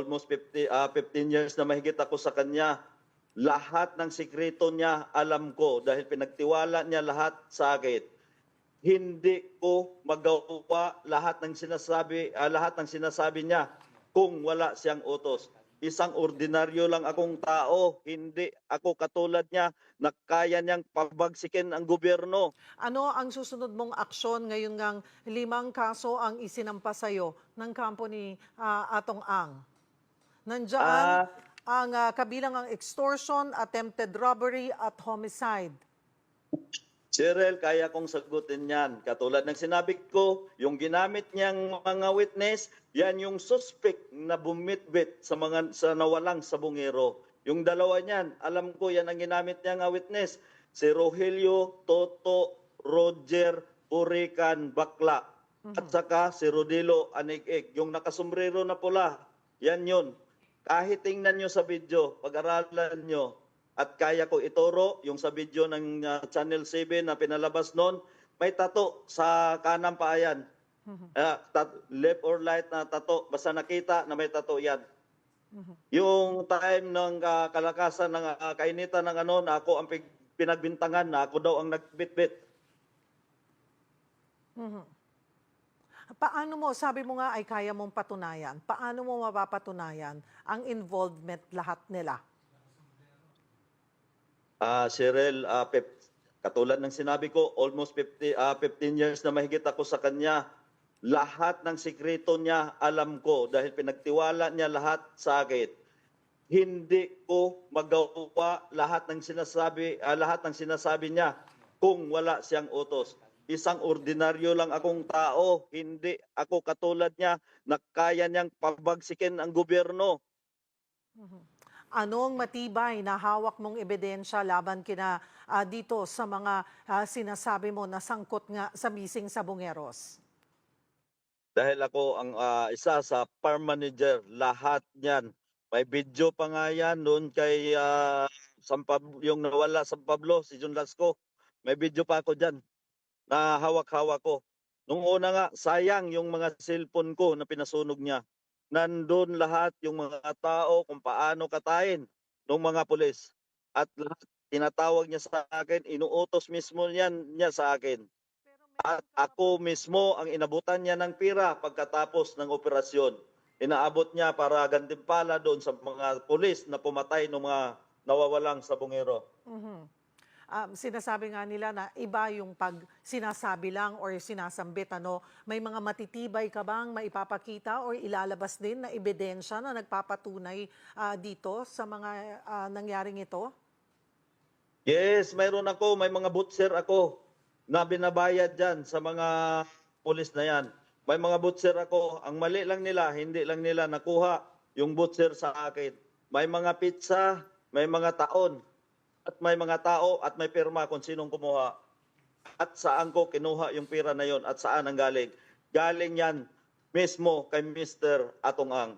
almost 50, ah, 15 years na mahigit ako sa kanya. Lahat ng sikreto niya alam ko dahil pinagtiwala niya lahat sa akin. Hindi ko magawa lahat ng sinasabi, ah, lahat ng sinasabi niya kung wala siyang utos. Isang ordinaryo lang akong tao, hindi ako katulad niya na kaya niyang pabagsikin ang gobyerno. Ano ang susunod mong aksyon ngayon ngang limang kaso ang isinampa sa'yo ng kampo ni ah, Atong Ang? Nandiyan Ah. ang ah, kabilang ang extortion, attempted robbery at homicide. Cyril, kaya kong sagutin yan. Katulad ng sinabi ko, yung ginamit niyang mga witness, yan yung suspect na bumitbit sa mga sa nawalang sa bungero. Yung dalawa niyan, alam ko yan ang ginamit niya nga witness. Si Rogelio, Toto, Roger, Urican, Bakla. At saka si Rodilo Anig-ig. Yung nakasombrero na pula, yan yun. Kahit tingnan nyo sa video, pag-aralan nyo, at kaya ko ituro yung sa video ng uh, Channel 7 na pinalabas noon, may tato sa kanang paayan. Ah, tat- left or right na tato, basta nakita na may tato yan. Yung time ng ah, kalakasan ng ah, kainitan ng ano, na ako ang pinagbintangan na ako daw ang nagbitbit. Paano mo, sabi mo nga ay kaya mong patunayan, paano mo mapapatunayan ang involvement lahat nila? Ah, Cyril, ah, pep- katulad ng sinabi ko, almost 50, ah, 15 years na mahigit ako sa kanya. Lahat ng sikreto niya alam ko dahil pinagtiwala niya lahat sa akin. Hindi ko magawa lahat ng sinasabi, ah, lahat ng sinasabi niya kung wala siyang utos. Isang ordinaryo lang akong tao, hindi ako katulad niya na kaya niyang pabagsikin ang gobyerno. Anong matibay na hawak mong ebidensya laban kina ah, dito sa mga ah, sinasabi mo na sangkot nga sa missing sa Bungeros? Dahil ako ang ah, isa sa farm manager, lahat niyan. May video pa nga yan doon kay ah, San Pablo, yung nawala sa Pablo, si John Lasco. May video pa ako dyan na hawak-hawak ko. Nung una nga, sayang yung mga cellphone ko na pinasunog niya. Nandun lahat yung mga tao kung paano katayin ng mga pulis. At lahat tinatawag niya sa akin, inuutos mismo niyan niya sa akin. At ako mismo ang inabutan niya ng pira pagkatapos ng operasyon. Inaabot niya para gantimpala doon sa mga pulis na pumatay ng mga nawawalang sa bungero. Um, sinasabi nga nila na iba yung pag sinasabi lang or sinasambit ano, may mga matitibay ka bang maipapakita or ilalabas din na ebidensya na nagpapatunay ah, dito sa mga ah, nangyaring ito? Yes, mayroon ako, may mga butcher ako na binabayad dyan sa mga pulis na yan. May mga butcher ako, ang mali lang nila, hindi lang nila nakuha yung butcher sa akin. May mga pizza, may mga taon, at may mga tao at may pirma kung sinong kumuha at saan ko kinuha yung pira na yon at saan ang galing. Galing yan mismo kay Mr. Atong Ang.